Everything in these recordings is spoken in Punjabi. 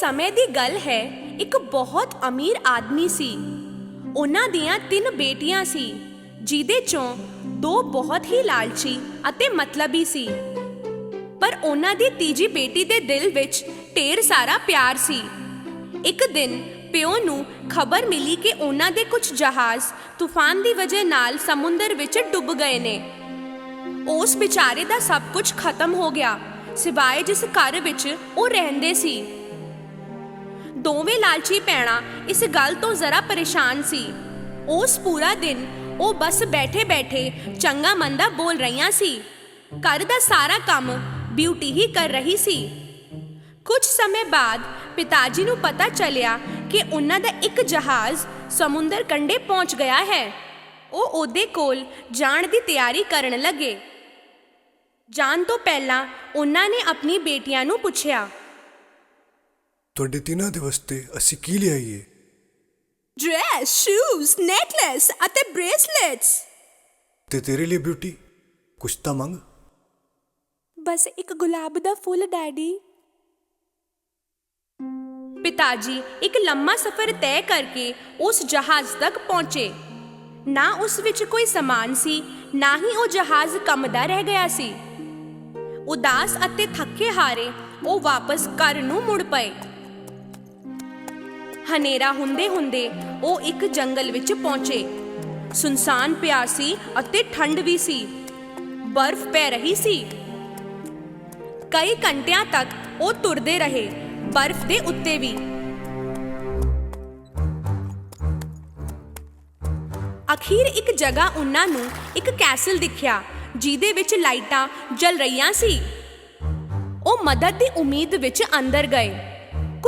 ਸਮੇਂ ਦੀ ਗੱਲ ਹੈ, ਇੱਕ ਬਹੁਤ ਅਮੀਰ ਆਦਮੀ ਸੀ। ਉਹਨਾਂ ਦੀਆਂ ਤਿੰਨ ਬੇਟੀਆਂ ਸੀ, ਜਿਹਦੇ ਚੋਂ ਦੋ ਬਹੁਤ ਹੀ ਲਾਲਚੀ ਅਤੇ ਮਤਲਬੀ ਸੀ। ਪਰ ਉਹਨਾਂ ਦੀ ਤੀਜੀ ਬੇਟੀ ਦੇ ਦਿਲ ਵਿੱਚ ਢੇਰ ਸਾਰਾ ਪਿਆਰ ਸੀ। ਇੱਕ ਦਿਨ ਪਿਓ ਨੂੰ ਖਬਰ ਮਿਲੀ ਕਿ ਉਹਨਾਂ ਦੇ ਕੁਝ ਜਹਾਜ਼ ਤੂਫਾਨ ਦੀ ਵਜ੍ਹਾ ਨਾਲ ਸਮੁੰਦਰ ਵਿੱਚ ਡੁੱਬ ਗਏ ਨੇ। ਉਸ ਵਿਚਾਰੇ ਦਾ ਸਭ ਕੁਝ ਖਤਮ ਹੋ ਗਿਆ, ਸਿਵਾਏ ਜਿਸ ਘਰ ਵਿੱਚ ਉਹ ਰਹਿੰਦੇ ਸੀ। ਦੋਵੇਂ ਲਾਲਚੀ ਭੈਣਾਂ ਇਸ ਗੱਲ ਤੋਂ ਜ਼ਰਾ ਪਰੇਸ਼ਾਨ ਸੀ। ਉਸ ਪੂਰਾ ਦਿਨ ਉਹ ਬਸ ਬੈਠੇ-ਬੈਠੇ ਚੰਗਾ ਮੰਦਾ ਬੋਲ ਰਹੀਆਂ ਸੀ। ਘਰ ਦਾ ਸਾਰਾ ਕੰਮ ਬਿਊਟੀ ਹੀ ਕਰ ਰਹੀ ਸੀ। ਕੁਝ ਸਮੇਂ ਬਾਅਦ ਪਿਤਾ ਜੀ ਨੂੰ ਪਤਾ ਚੱਲਿਆ ਕਿ ਉਹਨਾਂ ਦਾ ਇੱਕ ਜਹਾਜ਼ ਸਮੁੰਦਰ ਕੰਢੇ ਪਹੁੰਚ ਗਿਆ ਹੈ। ਉਹ ਉਹਦੇ ਕੋਲ ਜਾਣ ਦੀ ਤਿਆਰੀ ਕਰਨ ਲੱਗੇ। ਜਾਣ ਤੋਂ ਪਹਿਲਾਂ ਉਹਨਾਂ ਨੇ ਆਪਣੀ ਬੇਟੀਆਂ ਨੂੰ ਪੁੱਛਿਆ ਤੁਹਾਡੇ ਤਿੰਨਾਂ ਦੇ ਵਾਸਤੇ ਅਸੀਂ ਕੀ ਲਿਆਈਏ? ਡਰੈਸ ਸ਼ੂਜ਼ ਨੈਕਲੈਸ ਅਤੇ ਬ੍ਰੇਸਲੇਟਸ ਤੇ ਤੇਰੇ ਲਈ ਬਿਊਟੀ ਕੁਛ ਤਾਂ ਮੰਗ। ਬਸ ਇੱਕ ਗੁਲਾਬ ਦਾ ਫੁੱਲ ਡੈਡੀ। ਪਿਤਾਜੀ ਇੱਕ ਲੰਮਾ ਸਫ਼ਰ ਤੈਅ ਕਰਕੇ ਉਸ ਜਹਾਜ਼ ਤੱਕ ਪਹੁੰਚੇ। ਨਾ ਉਸ ਵਿੱਚ ਕੋਈ ਸਮਾਨ ਸੀ ਨਾ ਹੀ ਉਹ ਜਹਾਜ਼ ਕੰਮਦਾ ਰਹਿ ਗਿਆ ਸੀ। ਉਦਾਸ ਅਤੇ ਥੱਕੇ ਹਾਰੇ ਉਹ ਵਾਪਸ ਘਰ ਨੂੰ ਮੁੜ ਪਏ। ਹਨੇਰਾ ਹੁੰਦੇ ਹੁੰਦੇ ਉਹ ਇੱਕ ਜੰਗਲ ਵਿੱਚ ਪਹੁੰਚੇ। ਸੁਨਸਾਨ ਪਿਆ ਸੀ ਅਤੇ ਠੰਡ ਵੀ ਸੀ। ਬਰਫ਼ ਪੈ ਰਹੀ ਸੀ। ਕਈ ਘੰਟਿਆਂ ਤੱਕ ਉਹ ਤੁਰਦੇ ਰਹੇ, ਬਰਫ਼ ਦੇ ਉੱਤੇ ਵੀ। ਅਖੀਰ ਇੱਕ ਜਗ੍ਹਾ ਉਹਨਾਂ ਨੂੰ ਇੱਕ ਕੈਸਲ ਦਿਖਿਆ, ਜਿਹਦੇ ਵਿੱਚ ਲਾਈਟਾਂ ਜਲ ਰਹੀਆਂ ਸੀ। ਉਹ ਮਦਦ ਦੀ ਉਮੀਦ ਵਿੱਚ ਅੰਦਰ ਗਏ।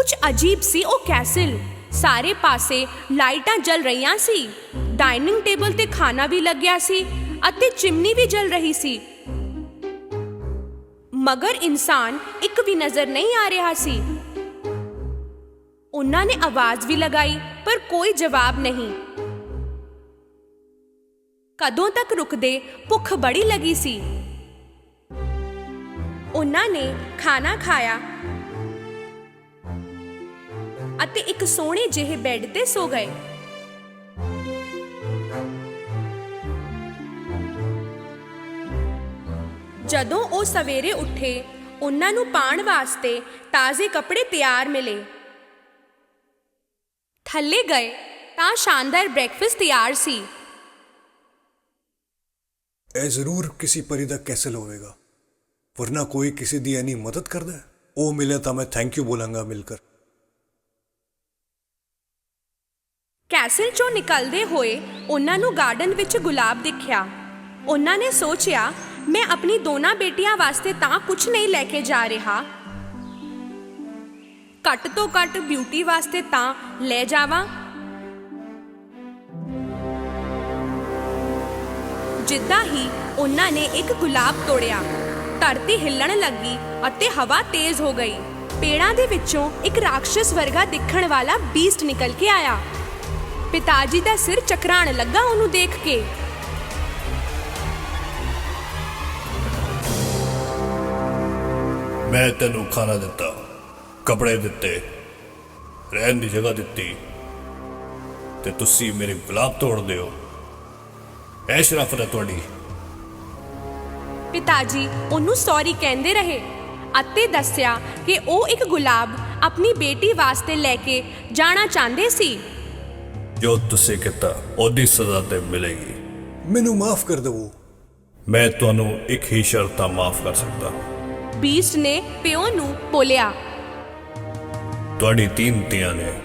ਕੁਝ ਅਜੀਬ ਸੀ ਉਹ ਕੈਸਲ। ਸਾਰੇ ਪਾਸੇ ਲਾਈਟਾਂ ਜਲ ਰਹੀਆਂ ਸੀ। ਡਾਈਨਿੰਗ ਟੇਬਲ ਤੇ ਖਾਣਾ ਵੀ ਲੱਗਿਆ ਸੀ ਅਤੇ ਚਿਮਨੀ ਵੀ ਜਲ ਰਹੀ ਸੀ। ਮਗਰ ਇਨਸਾਨ ਇੱਕ ਵੀ ਨਜ਼ਰ ਨਹੀਂ ਆ ਰਿਹਾ ਸੀ। ਉਹਨਾਂ ਨੇ ਆਵਾਜ਼ ਵੀ ਲਗਾਈ, ਪਰ ਕੋਈ ਜਵਾਬ ਨਹੀਂ। ਕਦੋਂ ਤੱਕ ਰੁਕਦੇ, ਭੁੱਖ ਬੜੀ ਲੱਗੀ ਸੀ। ਉਹਨਾਂ ਨੇ ਖਾਣਾ ਖਾਇਆ। ਅਤੇ ਇੱਕ ਸੋਹਣੇ ਜਿਹੇ ਬੈੱਡ ਤੇ ਸੋ ਗਏ। ਜਦੋਂ ਉਹ ਸਵੇਰੇ ਉੱਠੇ, ਉਹਨਾਂ ਨੂੰ ਪਾਣ ਵਾਸਤੇ ਤਾਜ਼ੇ ਕੱਪੜੇ ਤਿਆਰ ਮਿਲੇ। ਥੱਲੇ ਗਏ ਤਾਂ ਸ਼ਾਨਦਾਰ ਬ੍ਰੇਕਫਾਸਟ ਤਿਆਰ ਸੀ। ਇਹ ਜ਼ਰੂਰ ਕਿਸੇ ਪਰੀ ਦਾ ਕੈਸਲ ਹੋਵੇਗਾ, ਵਰਨਾ ਕੋਈ ਕਿਸੇ ਦੀ ਐਨੀ ਮਦਦ ਕਰਦਾ। ਉਹ ਮਿਲੇ ਤਾਂ ਮੈਂ ਥੈਂਕ ਯੂ ਬੋਲਾਂਗਾ ਮਿਲਕਰ। ਕੈਸਲ ਚੋਂ ਨਿਕਲਦੇ ਹੋਏ ਉਹਨਾਂ ਨੂੰ ਗਾਰਡਨ ਵਿੱਚ ਗੁਲਾਬ ਦਿਖਿਆ। ਉਹਨਾਂ ਨੇ ਸੋਚਿਆ, ਮੈਂ ਆਪਣੀ ਦੋਨਾਂ ਬੇਟੀਆਂ ਵਾਸਤੇ ਤਾਂ ਕੁਝ ਨਹੀਂ ਲੈ ਕੇ ਜਾ ਰਿਹਾ। ਘੱਟ ਤੋਂ ਘੱਟ ਬਿਊਟੀ ਵਾਸਤੇ ਤਾਂ ਲੈ ਜਾਵਾਂ। ਜਿੱਦਾਂ ਹੀ ਉਹਨਾਂ ਨੇ ਇੱਕ ਗੁਲਾਬ ਤੋੜਿਆ, ਧਰਤੀ ਹਿੱਲਣ ਲੱਗੀ ਅਤੇ ਹਵਾ ਤੇਜ਼ ਹੋ ਗਈ। ਪੇੜਾਂ ਦੇ ਵਿੱਚੋਂ ਇੱਕ ਰਾਖਸ਼ਸ ਵਰਗਾ ਦਿਖਣ ਵਾਲਾ ਬੀਸਟ ਨਿਕਲ ਕੇ ਆਇਆ। ਪਿਤਾਜੀ ਦਾ ਸਿਰ ਚਕਰਾਣ ਲੱਗਾ ਉਹਨੂੰ ਦੇਖ ਕੇ। ਮੈਂ ਤੈਨੂੰ ਖਾਣਾ ਦਿੱਤਾ। ਕੱਪੜੇ ਦਿੱਤੇ। ਰਹਿਣ ਦੀ ਜਗ੍ਹਾ ਦਿੱਤੀ। ਤੇ ਤੁਸੀਂ ਮੇਰੇ ਗੁਲਾਬ ਤੋੜਦੇ ਹੋ ਐ ਸ਼ਰਾਫਤ ਹੈ ਤੁਹਾਡੀ। ਪਿਤਾਜੀ ਉਹਨੂੰ ਸੌਰੀ ਕਹਿੰਦੇ ਰਹੇ। ਅਤੇ ਦੱਸਿਆ ਕਿ ਉਹ ਇੱਕ ਗੁਲਾਬ ਆਪਣੀ ਬੇਟੀ ਵਾਸਤੇ ਲੈ ਕੇ ਜਾਣਾ ਚਾਹੁੰਦੇ ਸੀ। ਜੋ ਤੁਸੀਂ ਕੀਤਾ ਉਹਦੀ ਸਜ਼ਾ ਤੇ ਮਿਲੇਗੀ। ਮੈਨੂੰ ਮਾਫ ਕਰ ਦਿਵੋ। ਮੈਂ ਤੁਹਾਨੂੰ ਇੱਕ ਹੀ ਸ਼ਰਤਾਂ ਮਾਫ ਕਰ ਸਕਦਾ। ਬੀਸਟ ਨੇ ਪਿਓ ਨੂੰ ਬੋਲਿਆ। ਤੁਹਾਡੀ ਤਿੰਨ ਧੀਆਂ ਨੇ।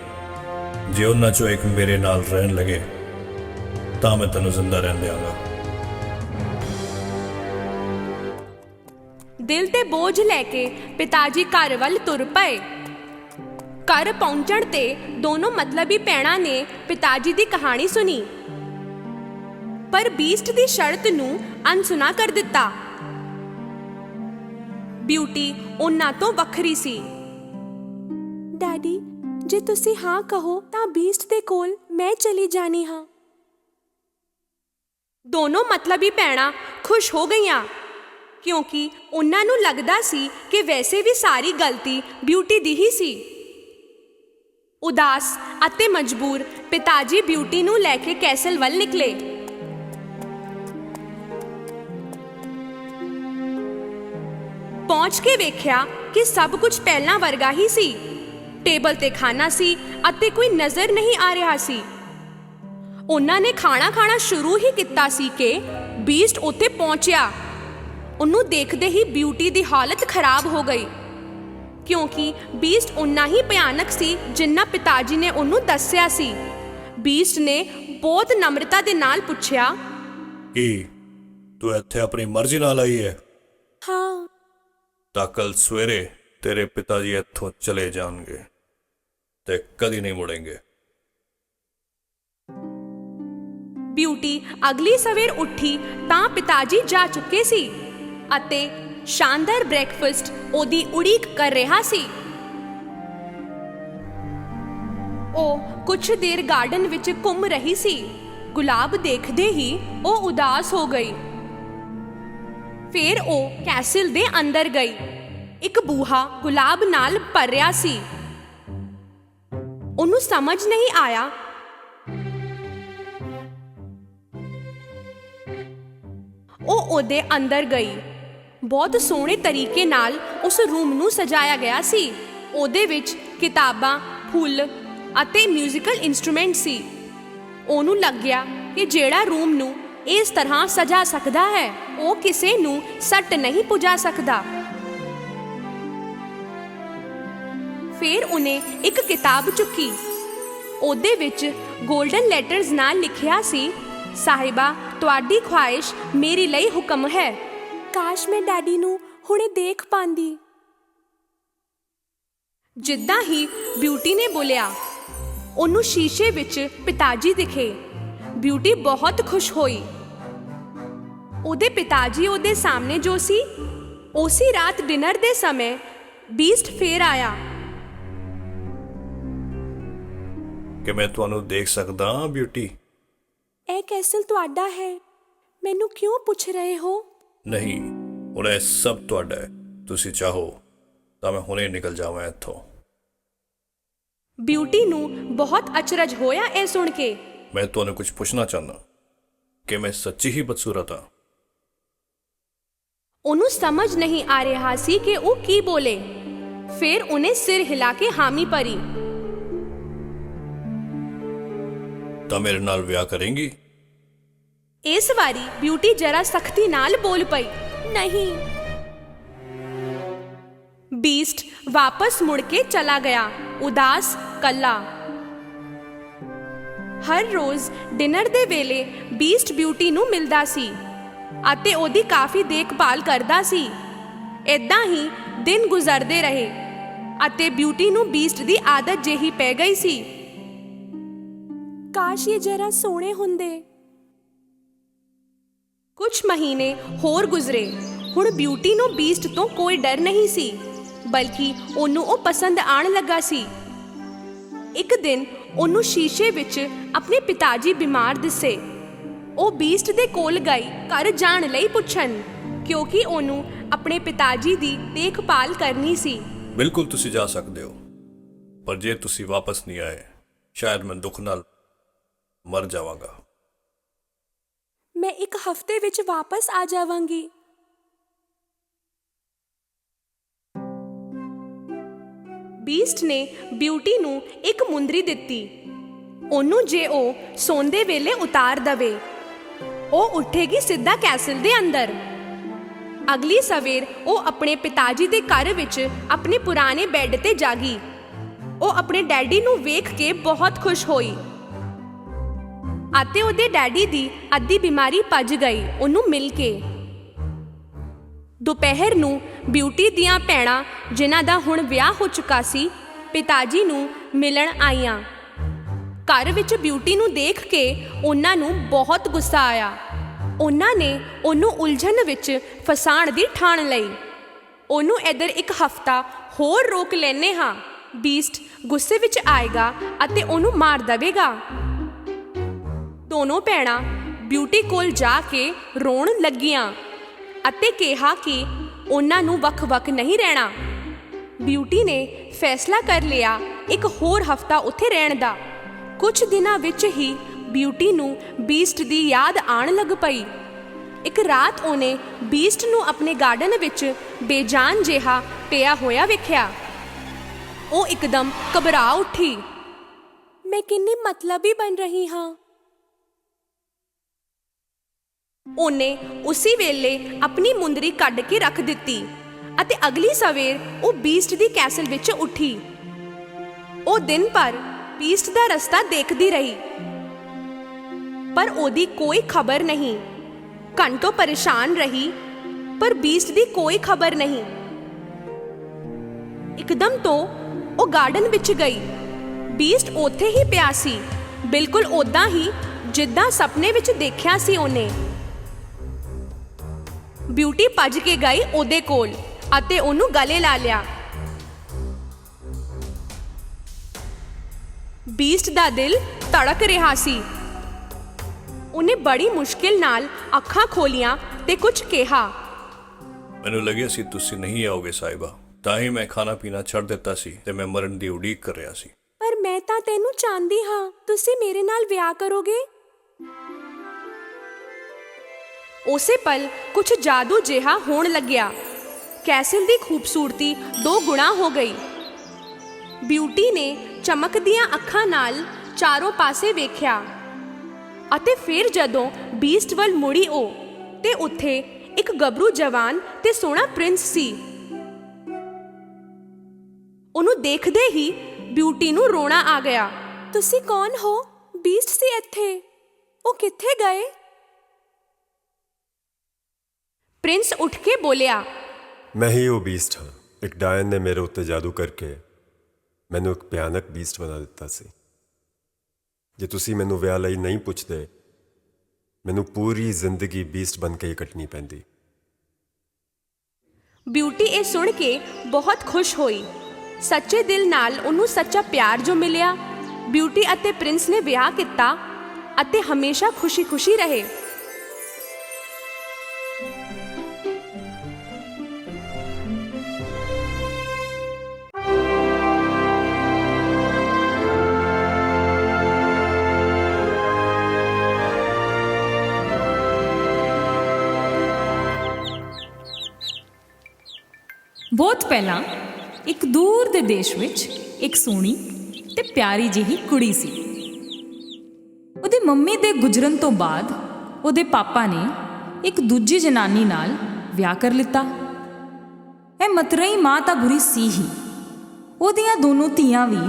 ਜੇ ਉਹਨਾਂ ਚੋਂ ਇੱਕ ਮੇਰੇ ਨਾਲ ਰਹਿਣ ਲਗੇ ਤਾਂ ਮੈਂ ਤੈਨੂੰ ਜ਼ਿੰਦਾ ਰਹਿਣ ਦਿਆਂਗਾ। ਦਿਲ ਤੇ ਬੋਝ ਲੈ ਕੇ ਪਿਤਾਜੀ ਘਰ ਵੱਲ ਤੁਰ ਪਏ। ਘਰ ਪਹੁੰਚਣ ਤੇ ਦੋਨੋਂ ਮਤਲਬੀ ਭੈਣਾਂ ਨੇ ਪਿਤਾਜੀ ਦੀ ਕਹਾਣੀ ਸੁਣੀ। ਪਰ ਬੀਸਟ ਦੀ ਸ਼ਰਤ ਨੂੰ ਅਨਸੁਣਾ ਕਰ ਦਿੱਤਾ। ਬਿਊਟੀ ਉਹਨਾਂ ਤੋਂ ਵੱਖਰੀ ਸੀ। ਡੈਡੀ ਜੇ ਤੁਸੀਂ ਹਾਂ ਕਹੋ ਤਾਂ ਬੀਸਟ ਦੇ ਕੋਲ ਮੈਂ ਚਲੀ ਜਾਣੀ ਹਾਂ। ਦੋਨੋਂ ਮਤਲਬੀ ਭੈਣਾਂ ਖੁਸ਼ ਹੋ ਗਈਆਂ ਕਿਉਂਕਿ ਉਹਨਾਂ ਨੂੰ ਲੱਗਦਾ ਸੀ ਕਿ ਵੈਸੇ ਵੀ ਸਾਰੀ ਗਲਤੀ ਬਿਊਟੀ ਦੀ ਹੀ ਸੀ। ਉਦਾਸ ਅਤੇ ਮਜਬੂਰ ਪਿਤਾਜੀ ਬਿਊਟੀ ਨੂੰ ਲੈ ਕੇ ਕੈਸਲ ਵੱਲ ਨਿਕਲੇ। ਪਹੁੰਚ ਕੇ ਵੇਖਿਆ ਕਿ ਸਭ ਕੁਝ ਪਹਿਲਾਂ ਵਰਗਾ ਹੀ ਸੀ। ਟੇਬਲ ਤੇ ਖਾਣਾ ਸੀ ਅਤੇ ਕੋਈ ਨਜ਼ਰ ਨਹੀਂ ਆ ਰਿਹਾ ਸੀ। ਉਹਨਾਂ ਨੇ ਖਾਣਾ ਖਾਣਾ ਸ਼ੁਰੂ ਹੀ ਕੀਤਾ ਸੀ ਕਿ ਬੀਸਟ ਉੱਥੇ ਪਹੁੰਚਿਆ। ਉਹਨੂੰ ਦੇਖਦੇ ਹੀ ਬਿਊਟੀ ਦੀ ਹਾਲਤ ਖਰਾਬ ਹੋ ਗਈ। ਕਿਉਂਕਿ ਬੀਸਟ ਉਨਾ ਹੀ ਭਿਆਨਕ ਸੀ ਜਿੰਨਾ ਪਿਤਾਜੀ ਨੇ ਉਹਨੂੰ ਦੱਸਿਆ ਸੀ। ਬੀਸਟ ਨੇ ਬਹੁਤ ਨમ્ਰਤਾ ਦੇ ਨਾਲ ਪੁੱਛਿਆ ਕੀ ਤੂੰ ਇੱਥੇ ਆਪਣੀ ਮਰਜ਼ੀ ਨਾਲ ਆਈ ਹੈ? ਹਾਂ। ਤਾਂ ਕੱਲ ਸਵੇਰੇ ਤੇਰੇ ਪਿਤਾ ਜੀ ਇੱਥੋਂ ਚਲੇ ਜਾਣਗੇ ਤੇ ਕਦੀ ਨਹੀਂ ਮੁੜेंगे ਬਿਊਟੀ ਅਗਲੀ ਸਵੇਰ ਉੱਠੀ ਤਾਂ ਪਿਤਾਜੀ ਜਾ ਚੁੱਕੇ ਸੀ ਅਤੇ ਸ਼ਾਨਦਾਰ ਬ੍ਰੇਕਫਾਸਟ ਉਹਦੀ ਉਡੀਕ ਕਰ ਰਿਹਾ ਸੀ ਉਹ ਕੁਝ ਦੇਰ ਗਾਰਡਨ ਵਿੱਚ ਘੁੰਮ ਰਹੀ ਸੀ ਗੁਲਾਬ ਦੇਖਦੇ ਹੀ ਉਹ ਉਦਾਸ ਹੋ ਗਈ ਫਿਰ ਉਹ ਕੈਸਲ ਦੇ ਅੰਦਰ ਗਈ ਇੱਕ ਬੂਹਾ ਗੁਲਾਬ ਨਾਲ ਭਰਿਆ ਸੀ ਉਹਨੂੰ ਸਮਝ ਨਹੀਂ ਆਇਆ ਉਹ ਉਹਦੇ ਅੰਦਰ ਗਈ ਬਹੁਤ ਸੋਹਣੇ ਤਰੀਕੇ ਨਾਲ ਉਸ ਰੂਮ ਨੂੰ ਸਜਾਇਆ ਗਿਆ ਸੀ। ਉਹਦੇ ਵਿੱਚ ਕਿਤਾਬਾਂ, ਫੁੱਲ ਅਤੇ ਮਿਊਜ਼ੀਕਲ ਇਨਸਟਰੂਮੈਂਟ ਸੀ। ਉਹਨੂੰ ਲੱਗਿਆ ਕਿ ਜਿਹੜਾ ਰੂਮ ਨੂੰ ਇਸ ਤਰ੍ਹਾਂ ਸਜਾ ਸਕਦਾ ਹੈ, ਉਹ ਕਿਸੇ ਨੂੰ ਸੱਟ ਨਹੀਂ ਪੁਜਾ ਸਕਦਾ। ਫਿਰ ਉਹਨੇ ਇੱਕ ਕਿਤਾਬ ਚੁੱਕੀ। ਉਹਦੇ ਵਿੱਚ 골ਡਨ ਲੈਟਰਸ ਨਾਲ ਲਿਖਿਆ ਸੀ, ਸਾਹਿਬਾ, ਤੁਹਾਡੀ ਖੁਆਇਸ਼ ਮੇਰੇ ਲਈ ਹੁਕਮ ਹੈ। ਕਾਸ਼ ਮੈਂ ਡੈਡੀ ਨੂੰ ਹੁਣੇ ਦੇਖ ਪਾਂਦੀ। ਜਿੱਦਾਂ ਹੀ ਬਿਊਟੀ ਨੇ ਬੋਲਿਆ ਉਹਨੂੰ ਸ਼ੀਸ਼ੇ ਵਿੱਚ ਪਿਤਾਜੀ ਦਿਖੇ। ਬਿਊਟੀ ਬਹੁਤ ਖੁਸ਼ ਹੋਈ। ਉਹਦੇ ਪਿਤਾਜੀ ਉਹਦੇ ਸਾਹਮਣੇ ਜੋ ਸੀ ਉਸੇ ਰਾਤ ਡਿਨਰ ਦੇ ਸਮੇਂ ਬੀਸਟ ਫੇਰ ਆਇਆ। ਕਿ ਮੈਂ ਤੁਹਾਨੂੰ ਦੇਖ ਸਕਦਾ ਹਾਂ ਬਿਊਟੀ? ਇਹ ਕੈਸਲ ਤੁਹਾਡਾ ਹੈ। ਮੈਨੂੰ ਕਿਉਂ ਪੁੱਛ ਰਹੇ ਹੋ? ਨਹੀਂ ਹੁਣ ਇਹ ਸਭ ਤੁਹਾਡਾ ਹੈ। ਤੁਸੀਂ ਚਾਹੋ ਤਾਂ ਮੈਂ ਹੁਣੇ ਨਿਕਲ ਜਾਵਾਂ ਇੱਥੋਂ। ਬਿਊਟੀ ਨੂੰ ਬਹੁਤ ਅਚਰਜ ਹੋਇਆ ਇਹ ਸੁਣ ਕੇ। ਮੈਂ ਤੁਹਾਨੂੰ ਕੁਝ ਪੁੱਛਣਾ ਚਾਹੁੰਦਾ ਕਿ ਮੈਂ ਸੱਚੀ ਹੀ ਬਦਸੂਰਤ ਹਾਂ? ਉਹਨੂੰ ਸਮਝ ਨਹੀਂ ਆ ਰਿਹਾ ਸੀ ਕਿ ਉਹ ਕੀ ਬੋਲੇ। ਫਿਰ ਉਹਨੇ ਸਿਰ ਹਿਲਾ ਕੇ ਹਾਮੀ ਭਰੀ। ਤਾਂ ਮੇਰੇ ਨਾਲ ਵਿਆਹ ਕਰੇਂਗੀ? ਇਸ ਵਾਰੀ ਬਿਊਟੀ ਜਰਾ ਸਖਤੀ ਨਾਲ ਬੋਲ ਪਈ। ਨਹੀਂ। ਬੀਸਟ ਵਾਪਸ ਮੁੜ ਕੇ ਚਲਾ ਗਿਆ। ਉਦਾਸ, ਕੱਲਾ। ਹਰ ਰੋਜ਼ ਡਿਨਰ ਦੇ ਵੇਲੇ ਬੀਸਟ ਬਿਊਟੀ ਨੂੰ ਮਿਲਦਾ ਸੀ ਅਤੇ ਉਹਦੀ ਕਾਫੀ ਦੇਖਭਾਲ ਕਰਦਾ ਸੀ। ਇਦਾਂ ਹੀ ਦਿਨ ਗੁਜ਼ਰਦੇ ਰਹੇ ਅਤੇ ਬਿਊਟੀ ਨੂੰ ਬੀਸਟ ਦੀ ਆਦਤ ਜਿਹੀ ਪੈ ਗਈ ਸੀ। ਕਾਸ਼ ਇਹ ਜਰਾ ਸੋਹਣੇ ਹੁੰਦੇ। ਕੁਝ ਮਹੀਨੇ ਹੋਰ ਗੁਜ਼ਰੇ। ਹੁਣ ਬਿਊਟੀ ਨੂੰ ਬੀਸਟ ਤੋਂ ਕੋਈ ਡਰ ਨਹੀਂ ਸੀ, ਬਲਕਿ ਉਹਨੂੰ ਉਹ ਪਸੰਦ ਆਣ ਲੱਗਾ ਸੀ। ਇੱਕ ਦਿਨ ਉਹਨੂੰ ਸ਼ੀਸ਼ੇ ਵਿੱਚ ਆਪਣੇ ਪਿਤਾ ਜੀ ਬਿਮਾਰ ਦਿਸੇ। ਉਹ ਬੀਸਟ ਦੇ ਕੋਲ ਗਈ ਘਰ ਜਾਣ ਲਈ ਪੁੱਛਣ, ਕਿਉਂਕਿ ਉਹਨੂੰ ਆਪਣੇ ਪਿਤਾ ਜੀ ਦੀ ਦੇਖਭਾਲ ਕਰਨੀ ਸੀ। ਬਿਲਕੁਲ ਤੁਸੀਂ ਜਾ ਸਕਦੇ ਹੋ, ਪਰ ਜੇ ਤੁਸੀਂ ਵਾਪਸ ਨਹੀਂ ਆਏ, ਸ਼ਾਇਦ ਮੈਂ ਦੁੱਖ ਨਾਲ ਮਰ ਜਾਵਾਂਗਾ। ਮੈਂ ਇੱਕ ਹਫ਼ਤੇ ਵਿੱਚ ਵਾਪਸ ਆ ਜਾਵਾਂਗੀ। ਬੀਸਟ ਨੇ ਬਿਊਟੀ ਨੂੰ ਇੱਕ ਮੁੰਦਰੀ ਦਿੱਤੀ। ਉਹਨੂੰ ਜੇ ਉਹ ਸੌਂਦੇ ਵੇਲੇ ਉਤਾਰ ਦਵੇ, ਉਹ ਉੱਠੇਗੀ ਸਿੱਧਾ ਕੈਸਲ ਦੇ ਅੰਦਰ। ਅਗਲੀ ਸਵੇਰ ਉਹ ਆਪਣੇ ਪਿਤਾ ਜੀ ਦੇ ਘਰ ਵਿੱਚ ਆਪਣੇ ਪੁਰਾਣੇ ਬੈੱਡ ਤੇ ਜਾਗੀ। ਉਹ ਆਪਣੇ ਡੈਡੀ ਨੂੰ ਵੇਖ ਕੇ ਬਹੁਤ ਖੁਸ਼ ਹੋਈ। ਅਤੇ ਉਹਦੇ ਡੈਡੀ ਦੀ ਅੱਧੀ ਬਿਮਾਰੀ ਭੱਜ ਗਈ, ਉਹਨੂੰ ਮਿਲ ਕੇ। ਦੁਪਹਿਰ ਨੂੰ ਬਿਊਟੀ ਦੀਆਂ ਭੈਣਾਂ, ਜਿਨ੍ਹਾਂ ਦਾ ਹੁਣ ਵਿਆਹ ਹੋ ਚੁੱਕਾ ਸੀ ਪਿਤਾ ਜੀ ਨੂੰ ਮਿਲਣ ਆਈਆਂ। ਘਰ ਵਿੱਚ ਬਿਊਟੀ ਨੂੰ ਦੇਖ ਕੇ ਉਹਨਾਂ ਨੂੰ ਬਹੁਤ ਗੁੱਸਾ ਆਇਆ। ਉਹਨਾਂ ਨੇ ਉਹਨੂੰ ਉਲਝਣ ਵਿੱਚ ਫਸਾਣ ਦੀ ਠਾਣ ਲਈ। ਉਹਨੂੰ ਇੱਧਰ ਇੱਕ ਹਫਤਾ ਹੋਰ ਰੋਕ ਲੈਨੇ ਹਾਂ। ਬੀਸਟ ਗੁੱਸੇ ਵਿੱਚ ਆਏਗਾ ਅਤੇ ਉਹਨੂੰ ਮਾਰ ਦੇਵੇਗਾ। ਦੋਨੋਂ ਭੈਣਾਂ ਬਿਊਟੀ ਕੋਲ ਜਾ ਕੇ ਰੋਣ ਲੱਗੀਆਂ ਅਤੇ ਕਿਹਾ ਕਿ ਉਹਨਾਂ ਨੂੰ ਵੱਖ-ਵੱਖ ਨਹੀਂ ਰਹਿਣਾ। ਬਿਊਟੀ ਨੇ ਫੈਸਲਾ ਕਰ ਲਿਆ ਇੱਕ ਹੋਰ ਹਫਤਾ ਉੱਥੇ ਰਹਿਣ ਦਾ। ਕੁਝ ਦਿਨਾਂ ਵਿੱਚ ਹੀ ਬਿਊਟੀ ਨੂੰ ਬੀਸਟ ਦੀ ਯਾਦ ਆਣ ਲੱਗ ਪਈ। ਇੱਕ ਰਾਤ ਉਹਨੇ ਬੀਸਟ ਨੂੰ ਆਪਣੇ ਗਾਰਡਨ ਵਿੱਚ ਬੇਜਾਨ ਜਿਹਾ ਪਿਆ ਹੋਇਆ ਵੇਖਿਆ। ਉਹ ਇੱਕਦਮ ਘਬਰਾ ਉੱਠੀ। ਮੈਂ ਕਿੰਨੀ ਮਤਲਬੀ ਬਣ ਰਹੀ ਹਾਂ। ਉਹਨੇ ਉਸੇ ਵੇਲੇ ਆਪਣੀ ਮੁੰਦਰੀ ਕੱਢ ਕੇ ਰੱਖ ਦਿੱਤੀ ਅਤੇ ਅਗਲੀ ਸਵੇਰ ਉਹ ਬੀਸਟ ਦੀ ਕੈਸਲ ਵਿੱਚ ਉੱਠੀ। ਉਹ ਦਿਨ ਭਰ ਬੀਸਟ ਦਾ ਰਸਤਾ ਦੇਖਦੀ ਰਹੀ। ਪਰ ਉਹਦੀ ਕੋਈ ਖਬਰ ਨਹੀਂ। ਘੰਟੋ ਪਰੇਸ਼ਾਨ ਰਹੀ, ਪਰ ਬੀਸਟ ਦੀ ਕੋਈ ਖਬਰ ਨਹੀਂ। ਇੱਕਦਮ ਤੋਂ ਉਹ ਗਾਰਡਨ ਵਿੱਚ ਗਈ। ਬੀਸਟ ਉੱਥੇ ਹੀ ਪਿਆ ਸੀ। ਬਿਲਕੁਲ ਉਦਾਂ ਹੀ ਜਿੱਦਾਂ ਸੁਪਨੇ ਵਿੱਚ ਦੇਖਿਆ ਸੀ ਉਹਨੇ। ਬਿਊਟੀ ਭੱਜ ਕੇ ਗਈ ਉਹਦੇ ਕੋਲ ਅਤੇ ਉਹਨੂੰ ਗਲੇ ਲਾ ਲਿਆ। ਬੀਸਟ ਦਾ ਦਿਲ ਧੜਕ ਰਿਹਾ ਸੀ। ਉਹਨੇ ਬੜੀ ਮੁਸ਼ਕਿਲ ਨਾਲ ਅੱਖਾਂ ਖੋਲੀਆਂ ਤੇ ਕੁਝ ਕਿਹਾ। ਮੈਨੂੰ ਲੱਗਿਆ ਸੀ ਤੁਸੀਂ ਨਹੀਂ ਆਓਗੇ ਸਾਹਿਬਾ। ਤਾਂ ਹੀ ਮੈਂ ਖਾਣਾ ਪੀਣਾ ਛੱਡ ਦਿੱਤਾ ਸੀ ਤੇ ਮੈਂ ਮਰਨ ਦੀ ਉਡੀਕ ਕਰ ਰਿਹਾ ਸੀ। ਪਰ ਮੈਂ ਤਾਂ ਤੈਨੂੰ ਚਾਹੁੰਦੀ ਹਾਂ। ਤੁਸੀਂ ਮੇਰੇ ਨਾਲ ਵਿਆਹ ਕਰੋਗੇ? ਉਸੇ ਪਲ ਕੁਝ ਜਾਦੂ ਜਿਹਾ ਹੋਣ ਲੱਗਿਆ। ਕੈਸਲ ਦੀ ਖੂਬਸੂਰਤੀ ਦੋ ਗੁਣਾ ਹੋ ਗਈ। ਬਿਊਟੀ ਨੇ ਚਮਕਦੀਆਂ ਅੱਖਾਂ ਨਾਲ ਚਾਰੋਂ ਪਾਸੇ ਵੇਖਿਆ ਅਤੇ ਫਿਰ ਜਦੋਂ ਬੀਸਟ ਵੱਲ ਮੁੜੀ ਉਹ ਤੇ ਉੱਥੇ ਇੱਕ ਗੱਭਰੂ ਜਵਾਨ ਤੇ ਸੋਹਣਾ ਪ੍ਰਿੰਸ ਸੀ। ਉਹਨੂੰ ਦੇਖਦੇ ਹੀ ਬਿਊਟੀ ਨੂੰ ਰੋਣਾ ਆ ਗਿਆ। ਤੁਸੀਂ ਕੌਣ ਹੋ? ਬੀਸਟ ਸੀ ਇੱਥੇ। ਉਹ ਕਿੱਥੇ ਗਏ? ਪ੍ਰਿੰਸ ਉੱਠ ਕੇ ਬੋਲਿਆ ਮੈਂ ਹੀ ਉਹ ਬੀਸਟ ਹਾਂ। ਇੱਕ ਡਾਇਨ ਨੇ ਮੇਰੇ ਉੱਤੇ ਜਾਦੂ ਕਰਕੇ ਮੈਨੂੰ ਇੱਕ ਭਿਆਨਕ ਬੀਸਟ ਬਣਾ ਦਿੱਤਾ ਸੀ। ਜੇ ਤੁਸੀਂ ਮੈਨੂੰ ਵਿਆਹ ਲਈ ਨਹੀਂ ਪੁੱਛਦੇ ਮੈਨੂੰ ਪੂਰੀ ਜ਼ਿੰਦਗੀ ਬੀਸਟ ਬਣ ਕੇ ਹੀ ਕੱਟਣੀ ਪੈਂਦੀ। ਬਿਊਟੀ ਇਹ ਸੁਣ ਕੇ ਬਹੁਤ ਖੁਸ਼ ਹੋਈ। ਸੱਚੇ ਦਿਲ ਨਾਲ ਉਹਨੂੰ ਸੱਚਾ ਪਿਆਰ ਜੋ ਮਿਲਿਆ ਬਿਊਟੀ ਅਤੇ ਪ੍ਰਿੰਸ ਨੇ ਵਿਆਹ ਕੀਤਾ ਅਤੇ ਹਮੇਸ਼ਾ ਖੁਸ਼ੀ-ਖੁਸ਼ੀ ਰਹੇ। ਬਹੁਤ ਪਹਿਲਾਂ ਇੱਕ ਦੂਰ ਦੇ ਦੇਸ਼ ਵਿੱਚ ਇੱਕ ਸੋਹਣੀ ਤੇ ਪਿਆਰੀ ਜਿਹੀ ਕੁੜੀ ਸੀ। ਉਹਦੇ ਮੰਮੀ ਦੇ ਗੁਜਰਨ ਤੋਂ ਬਾਅਦ ਉਹਦੇ ਪਾਪਾ ਨੇ ਇੱਕ ਦੂਜੀ ਜਨਾਨੀ ਨਾਲ ਵਿਆਹ ਕਰ ਲਿੱਤਾ। ਇਹ ਮਤਰਈ ਮਾਂ ਤਾਂ ਬੁਰੀ ਸੀ ਹੀ। ਉਹਦੀਆਂ ਦੋਨੋਂ ਧੀਆਂ ਵੀ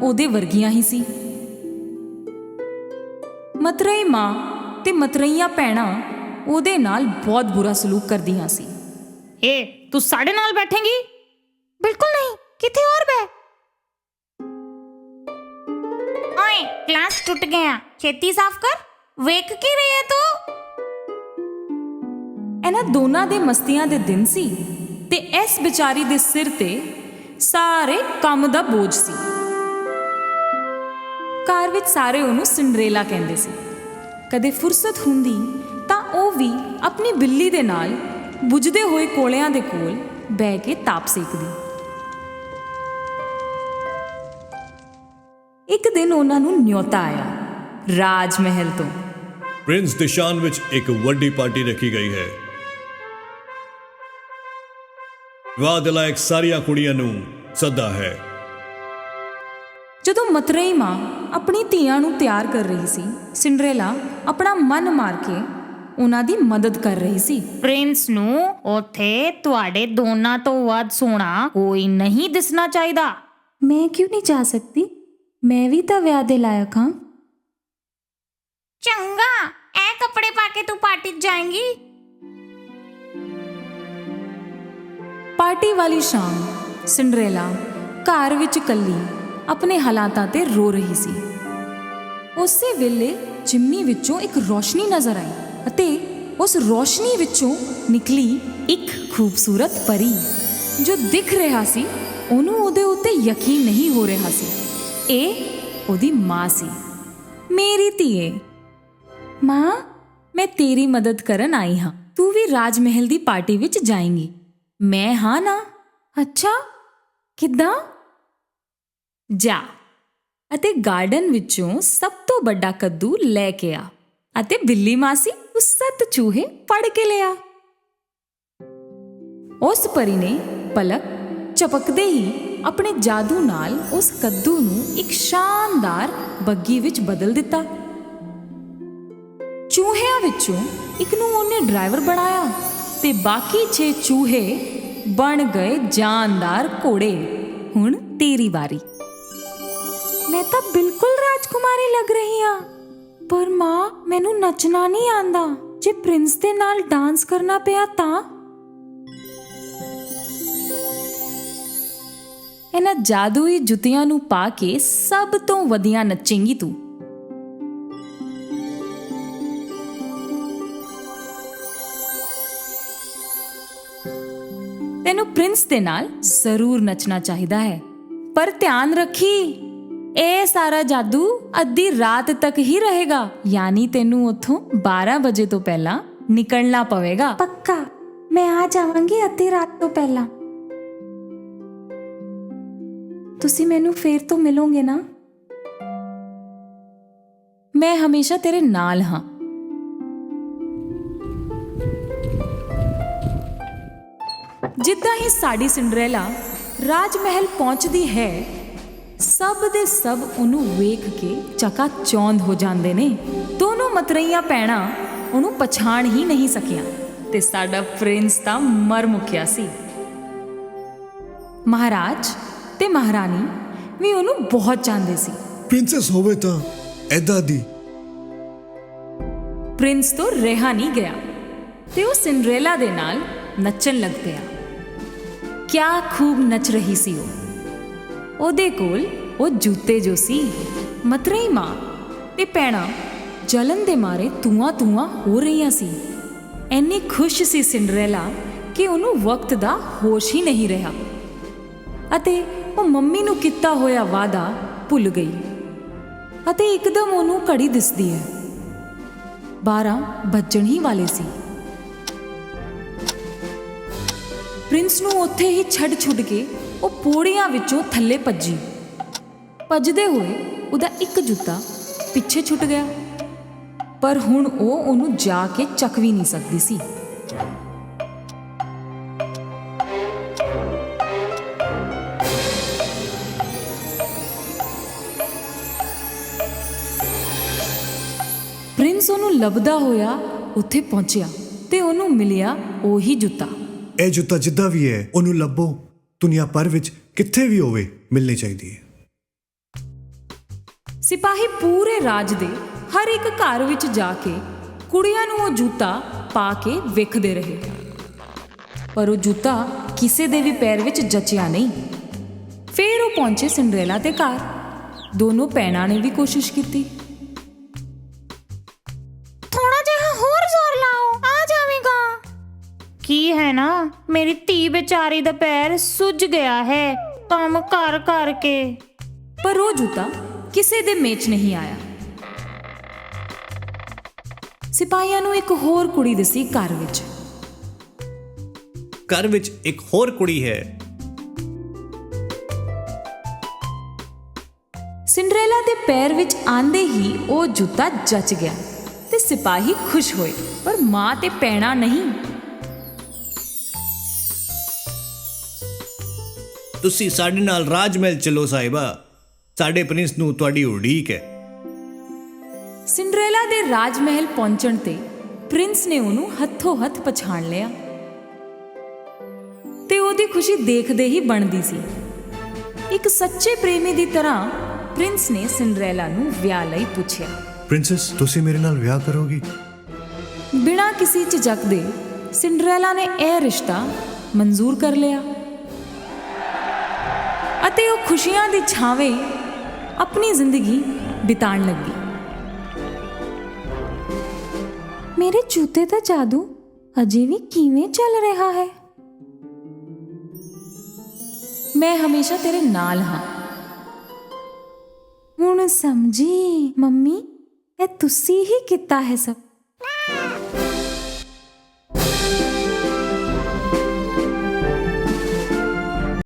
ਉਹਦੇ ਵਰਗੀਆਂ ਹੀ ਸੀ। ਮਤਰਈ ਮਾਂ ਤੇ ਮਤਰਈਆਂ ਭੈਣਾਂ ਉਹਦੇ ਨਾਲ ਬਹੁਤ ਬੁਰਾ ਸਲੂਕ ਕਰਦੀਆਂ ਸੀ। ਏ ਤੂੰ ਸਾਡੇ ਨਾਲ ਬੈਠੇਂਗੀ? ਬਿਲਕੁਲ ਨਹੀਂ ਕਿੱਥੇ ਹੋਰ ਬੈ ਓਏ ਗਲਾਸ ਟੁੱਟ ਗਿਆ। ਛੇਤੀ ਸਾਫ਼ ਕਰ। ਵੇਖ ਕੀ ਰਹੀ ਹੈ ਤੂੰ? ਇਹਨਾਂ ਦੋਨਾਂ ਦੇ ਮਸਤੀਆਂ ਦੇ ਦਿਨ ਸੀ ਤੇ ਇਸ ਵਿਚਾਰੀ ਦੇ ਸਿਰ ਤੇ ਸਾਰੇ ਕੰਮ ਦਾ ਬੋਝ ਸੀ। ਘਰ ਵਿੱਚ ਸਾਰੇ ਉਹਨੂੰ ਸਿੰਡਰੇਲਾ ਕਹਿੰਦੇ ਸੀ। ਕਦੇ ਫੁਰਸਤ ਹੁੰਦੀ ਤਾਂ ਉਹ ਵੀ ਆਪਣੀ ਬਿੱਲੀ ਦੇ ਨਾਲ ਬੁਝਦੇ ਹੋਏ ਕੋਲਿਆਂ ਦੇ ਕੋਲ ਬਹਿ ਕੇ ਤਾਪ ਸੇਕਦੀ। ਇੱਕ ਦਿਨ ਉਹਨਾਂ ਨੂੰ ਨਿਯੋਤਾ ਆਇਆ ਰਾਜ ਮਹਿਲ ਤੋਂ। ਪ੍ਰਿੰਸ ਦਿਸ਼ਾਨ ਵਿੱਚ ਇੱਕ ਵੱਡੀ ਪਾਰਟੀ ਰੱਖੀ ਗਈ ਹੈ। ਵਿਆਹ ਦੇ ਲਾਇਕ ਸਾਰੀਆਂ ਕੁੜੀਆਂ ਨੂੰ ਸੱਦਾ ਹੈ। ਜਦੋਂ ਮਤਰੇਈ ਮਾਂ ਆਪਣੀ ਧੀਆਂ ਨੂੰ ਤਿਆਰ ਕਰ ਰਹੀ ਸੀ ਸਿੰਡਰੇਲਾ ਆਪਣਾ ਮਨ ਮਾਰ ਕੇ ਉਹਨਾਂ ਦੀ ਮਦਦ ਕਰ ਰਹੀ ਸੀ। ਪ੍ਰਿੰਸ ਨੂੰ ਉੱਥੇ ਤੁਹਾਡੇ ਦੋਨਾਂ ਤੋਂ ਵੱਧ ਸੋਹਣਾ ਕੋਈ ਨਹੀਂ ਦਿਸਣਾ ਚਾਹੀਦਾ। ਮੈਂ ਕਿਉਂ ਨਹੀਂ ਜਾ ਸਕਦੀ? ਮੈਂ ਵੀ ਤਾਂ ਵਿਆਹ ਦੇ ਲਾਇਕ ਹਾਂ। ਚੰਗਾ ਇਹ ਕੱਪੜੇ ਪਾ ਕੇ ਤੂੰ ਪਾਰਟੀ 'ਚ ਜਾਏਂਗੀ? ਪਾਰਟੀ ਵਾਲੀ ਸ਼ਾਮ ਸਿੰਡਰੇਲਾ ਘਰ ਵਿੱਚ ਇਕੱਲੀ ਆਪਣੇ ਹਾਲਾਤਾਂ ਤੇ ਰੋ ਰਹੀ ਸੀ। ਉਸੇ ਵੇਲੇ ਚਿਮਨੀ ਵਿੱਚੋਂ ਇੱਕ ਰੋਸ਼ਨੀ ਨਜ਼ਰ ਆਈ ਅਤੇ ਉਸ ਰੋਸ਼ਨੀ ਵਿੱਚੋਂ ਨਿਕਲੀ ਇੱਕ ਖੂਬਸੂਰਤ ਪਰੀ ਜੋ ਦਿਖ ਰਿਹਾ ਸੀ ਉਹਨੂੰ ਉਹਦੇ ਉੱਤੇ ਯਕੀਨ ਨਹੀਂ ਹੋ ਰਿਹਾ ਸੀ। ਇਹ ਉਹਦੀ ਮਾਂ ਸੀ। ਮੇਰੀ ਧੀਏ। ਮਾਂ, ਮੈਂ ਤੇਰੀ ਮਦਦ ਕਰਨ ਆਈ ਹਾਂ। ਤੂੰ ਵੀ ਰਾਜ ਮਹਿਲ ਦੀ ਪਾਰਟੀ ਵਿੱਚ ਜਾਏਂਗੀ। ਮੈਂ ਹਾਂ ਨਾ। ਅੱਛਾ, ਕਿੱਦਾਂ? ਜਾ ਅਤੇ ਗਾਰਡਨ ਵਿੱਚੋਂ ਸਭ ਤੋਂ ਵੱਡਾ ਕੱਦੂ ਲੈ ਕੇ ਆ ਅਤੇ ਬਿੱਲੀ ਮਾਸੀ ਉਸ ਸੱਤ ਚੂਹੇ ਫੜ ਕੇ ਲਿਆ। ਉਸ ਪਰੀ ਨੇ ਪਲਕ ਚਪਕਦੇ ਹੀ ਆਪਣੇ ਜਾਦੂ ਨਾਲ ਉਸ ਕੱਦੂ ਨੂੰ ਇੱਕ ਸ਼ਾਨਦਾਰ ਬੱਗੀ ਵਿੱਚ ਬਦਲ ਦਿੱਤਾ। ਚੂਹਿਆਂ ਵਿੱਚੋਂ ਇੱਕ ਨੂੰ ਉਹਨੇ ਡਰਾਈਵਰ ਬਣਾਇਆ ਤੇ ਬਾਕੀ 6 ਚੂਹੇ ਬਣ ਗਏ ਜਾਨਦਾਰ ਘੋੜੇ। ਹੁਣ ਤੇਰੀ ਵਾਰੀ। ਮੈਂ ਤਾਂ ਬਿਲਕੁਲ ਰਾਜਕੁਮਾਰੀ ਲੱਗ ਰਹੀ ਹਾਂ, ਪਰ ਮਾਂ ਮੈਨੂੰ ਨੱਚਣਾ ਨਹੀਂ ਆਂਦਾ ਜੇ ਪ੍ਰਿੰਸ ਦੇ ਨਾਲ ਡਾਂਸ ਕਰਨਾ ਪਿਆ ਤਾਂ? ਇਹਨਾਂ ਜਾਦੂਈ ਜੁੱਤੀਆਂ ਨੂੰ ਪਾ ਕੇ ਸਭ ਤੋਂ ਵਧੀਆ ਨੱਚੇਂਗੀ ਤੂੰ। ਤੈਨੂੰ ਪ੍ਰਿੰਸ ਦੇ ਨਾਲ ਜ਼ਰੂਰ ਨੱਚਣਾ ਚਾਹੀਦਾ ਹੈ। ਪਰ ਧਿਆਨ ਰੱਖੀ, ਇਹ ਸਾਰਾ ਜਾਦੂ ਅੱਧੀ ਰਾਤ ਤੱਕ ਹੀ ਰਹੇਗਾ। ਯਾਨੀ ਤੈਨੂੰ ਉੱਥੋਂ 12 ਵਜੇ ਤੋਂ ਪਹਿਲਾਂ ਨਿਕਲਣਾ ਪਵੇਗਾ। ਪੱਕਾ। ਮੈਂ ਆ ਜਾਵਾਂਗੀ ਅੱਧੀ ਰਾਤ ਤੋਂ ਪਹਿਲਾਂ। ਤੁਸੀਂ ਮੈਨੂੰ ਫੇਰ ਤੋਂ ਮਿਲੋਗੇ ਨਾ? ਮੈਂ ਹਮੇਸ਼ਾ ਤੇਰੇ ਨਾਲ ਹਾਂ। ਜਿੱਦਾਂ ਹੀ ਸਾਡੀ ਸਿੰਡਰੇਲਾ ਰਾਜ ਮਹਿਲ ਪਹੁੰਚਦੀ ਹੈ, ਸਭ ਦੇ ਸਭ ਉਹਨੂੰ ਵੇਖ ਕੇ ਚਕਾ ਚੌਂਦ ਹੋ ਜਾਂਦੇ ਨੇ। ਦੋਨੋਂ ਮਤਰਈਆਂ ਪੈਣਾ ਉਹਨੂੰ ਪਛਾਣ ਹੀ ਨਹੀਂ ਸਕੀਆਂ ਤੇ ਸਾਡਾ ਪ੍ਰਿੰਸ ਤਾਂ ਮਰ ਮੁੱਕਿਆ ਸੀ। ਮਹਾਰਾਜ ਤੇ ਮਹਾਰਾਣੀ ਵੀ ਉਹਨੂੰ ਬਹੁਤ ਚਾਹੁੰਦੇ ਸੀ। ਪ੍ਰਿੰਸੈਸ ਹੋਵੇ ਤਾਂ ਐਦਾਂ ਦੀ। ਪ੍ਰਿੰਸ ਤੋਂ ਰਿਹਾ ਨਹੀਂ ਗਿਆ ਤੇ ਉਹ ਸਿੰਡਰੇਲਾ ਦੇ ਨਾਲ ਨੱਚਣ ਲੱਗ ਪਿਆ। ਕਿਆ ਖੂਬ ਨੱਚ ਰਹੀ ਸੀ ਉਹ। ਉਹਦੇ ਕੋਲ ਉਹ ਜੂਤੇ ਜੋ ਸੀ ਮਤਰਈ ਮਾਂ ਤੇ ਪੈਣਾ ਜਲਨ ਦੇ ਮਾਰੇ ਤੂਆਂ ਤੂਆਂ ਹੋ ਰਹੀਆਂ ਸੀ। ਐਨੀ ਖੁਸ਼ ਸੀ ਸਿੰਡਰੇਲਾ ਕਿ ਉਹਨੂੰ ਵਕਤ ਦਾ ਹੋਸ਼ ਹੀ ਨਹੀਂ ਰਿਹਾ। ਅਤੇ ਉਹ ਮੰਮੀ ਨੂੰ ਕੀਤਾ ਹੋਇਆ ਵਾਅਦਾ ਭੁੱਲ ਗਈ ਅਤੇ ਇੱਕਦਮ ਉਹਨੂੰ ਘੜੀ ਦਿਸਦੀ ਹੈ। 12 ਵੱਜਣ ਹੀ ਵਾਲੇ ਸੀ। ਪ੍ਰਿੰਸ ਨੂੰ ਉੱਥੇ ਹੀ ਛੱਡ ਛੁੱਡ ਕੇ ਉਹ ਪੌੜੀਆਂ ਵਿੱਚੋਂ ਥੱਲੇ ਭੱਜੀ। ਭੱਜਦੇ ਹੋਏ ਉਹਦਾ ਇੱਕ ਜੁੱਤਾ ਪਿੱਛੇ ਛੁੱਟ ਗਿਆ। ਪਰ ਹੁਣ ਉਹ ਉਹਨੂੰ ਜਾ ਕੇ ਚੱਕ ਵੀ ਨਹੀਂ ਸਕਦੀ ਸੀ। ਲੱਭਦਾ ਹੋਇਆ ਉੱਥੇ ਪਹੁੰਚਿਆ ਤੇ ਉਹਨੂੰ ਮਿਲਿਆ ਉਹੀ ਜੁੱਤਾ। ਇਹ ਜੁੱਤਾ ਜਿੱਦਾਂ ਵੀ ਹੈ ਉਹਨੂੰ ਲੱਭੋ। ਦੁਨੀਆ ਭਰ ਵਿੱਚ ਕਿੱਥੇ ਵੀ ਹੋਵੇ ਮਿਲਣੀ ਚਾਹੀਦੀ ਹੈ। ਸਿਪਾਹੀ ਪੂਰੇ ਰਾਜ ਦੇ ਹਰ ਇੱਕ ਘਰ ਵਿੱਚ ਜਾ ਕੇ ਕੁੜੀਆਂ ਨੂੰ ਉਹ ਜੁੱਤਾ ਪਾ ਕੇ ਵੇਖਦੇ ਰਹੇ। ਪਰ ਉਹ ਜੁੱਤਾ ਕਿਸੇ ਦੇ ਵੀ ਪੈਰ ਵਿੱਚ ਜਚਿਆ ਨਹੀਂ। ਫਿਰ ਉਹ ਪਹੁੰਚੇ ਸਿੰਡਰੇਲਾ ਦੇ ਘਰ। ਦੋਨੋਂ ਭੈਣਾਂ ਨੇ ਵੀ ਕੋਸ਼ਿਸ਼ ਕੀਤੀ। ਮੇਰੀ ਧੀ ਵਿਚਾਰੀ ਦਾ ਪੈਰ ਸੁੱਜ ਗਿਆ ਹੈ। ਕੰਮ ਕਰ ਕਰਕੇ। ਪਰ ਉਹ ਜੁੱਤਾ ਕਿਸੇ ਦੇ ਮੇਚ ਨਹੀਂ ਆਇਆ। ਸਿਪਾਹੀਆਂ ਨੂੰ ਇੱਕ ਹੋਰ ਕੁੜੀ ਦਿਸੀ ਘਰ ਵਿੱਚ। ਘਰ ਵਿੱਚ ਇੱਕ ਹੋਰ ਕੁੜੀ ਹੈ। ਸਿੰਡਰੇਲਾ ਦੇ ਪੈਰ ਵਿੱਚ ਆਂਦੇ ਹੀ ਉਹ ਜੁੱਤਾ ਜਚ ਗਿਆ ਤੇ ਸਿਪਾਹੀ ਖੁਸ਼ ਹੋਏ। ਪਰ ਮਾਂ ਤੇ ਪੈਣਾ ਨਹੀਂ। ਤੁਸੀਂ ਸਾਡੇ ਨਾਲ ਰਾਜ ਮਹਿਲ ਚਲੋ ਸਾਹਿਬਾ। ਸਾਡੇ ਪ੍ਰਿੰਸ ਨੂੰ ਤੁਹਾਡੀ ਉਡੀਕ ਹੈ। ਸਿੰਡਰੇਲਾ ਦੇ ਰਾਜ ਮਹਿਲ ਪਹੁੰਚਣ ਤੇ ਪ੍ਰਿੰਸ ਨੇ ਉਹਨੂੰ ਹੱਥੋਂ ਹੱਥ ਪਛਾਣ ਲਿਆ। ਤੇ ਉਹਦੀ ਖੁਸ਼ੀ ਦੇਖਦੇ ਹੀ ਬਣਦੀ ਸੀ। ਇੱਕ ਸੱਚੇ ਪ੍ਰੇਮੀ ਦੀ ਤਰ੍ਹਾਂ ਪ੍ਰਿੰਸ ਨੇ ਸਿੰਡਰੇਲਾ ਨੂੰ ਵਿਆਹ ਲਈ ਪੁੱਛਿਆ। ਪ੍ਰਿੰਸੈਸ ਤੁਸੀਂ ਮੇਰੇ ਨਾਲ ਵਿਆਹ ਕਰੋਗੀ? ਬਿਨਾਂ ਕਿਸੇ ਝਿਜਕ ਦੇ ਸਿੰਡਰੇਲਾ ਨੇ ਇਹ ਰਿਸ਼ਤਾ ਮਨਜ਼ੂਰ ਕਰ ਲਿਆ। ਅਤੇ ਉਹ ਖੁਸ਼ੀਆਂ ਦੀ ਛਾਵੇਂ ਆਪਣੀ ਜ਼ਿੰਦਗੀ ਬਿਤਾਉਣ ਲੱਗੀ। ਮੇਰੇ ਜੂਤੇ ਦਾ ਜਾਦੂ ਅਜੇ ਵੀ ਕਿਵੇਂ ਚੱਲ ਰਿਹਾ ਹੈ? ਮੈਂ ਹਮੇਸ਼ਾ ਤੇਰੇ ਨਾਲ ਹਾਂ। ਹੁਣ ਸਮਝੀ, ਮੰਮੀ, ਇਹ ਤੁਸੀਂ ਹੀ ਕੀਤਾ ਹੈ ਸਭ।